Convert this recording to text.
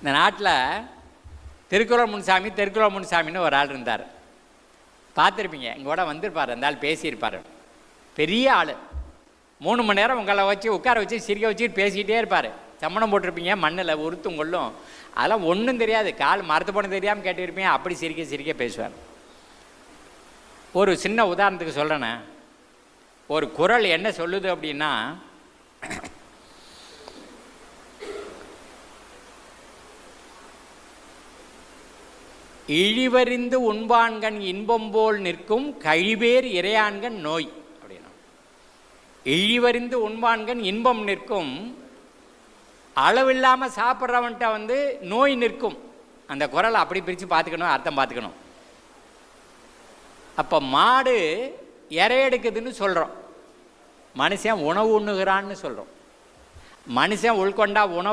இந்த நாட்டில் திருக்குறள் முன்சாமி திருக்குறள் முன்சாமின்னு ஒரு ஆள் இருந்தார். பார்த்துருப்பீங்க இங்கே கூட வந்திருப்பார் அந்த ஆள் பேசியிருப்பார். பெரிய ஆள். மூணு மணி நேரம் உங்களை வச்சு உட்கார வச்சு சிரிக்க வச்சுட்டு பேசிக்கிட்டே இருப்பார். சம்மணம் போட்டிருப்பீங்க மண்ணில் உருத்தும் கொள்ளும். அதெல்லாம் ஒன்றும் தெரியாது. கால் மரத்து போன தெரியாமல் கேட்டிருப்பீங்க அப்படி சிரிக்க சிரிக்க பேசுவார். ஒரு சின்ன உதாரணத்துக்கு சொல்கிறேனே ஒரு குறள் என்ன சொல்லுது அப்படின்னா இழிவறிந்து உண்பான்கண் இன்பம் போல் நிற்கும் கழிவேர் இறையான்கண் நோய் அப்படின்னா. இழிவறிந்து உண்பான்கண் இன்பம் நிற்கும் அளவில்லாமல் சாப்பிட்றவன்ட்ட வந்து நோய் நிற்கும். அந்த குரலை அப்படி பிரித்து பார்த்துக்கணும் அர்த்தம் பார்த்துக்கணும். அப்போ மாடு இறையெடுக்குதுன்னு சொல்கிறோம் மனுஷன் உணவு உண்ணுகிறான்னு சொல்கிறோம் மனுஷன் உள்கொண்டா உணவு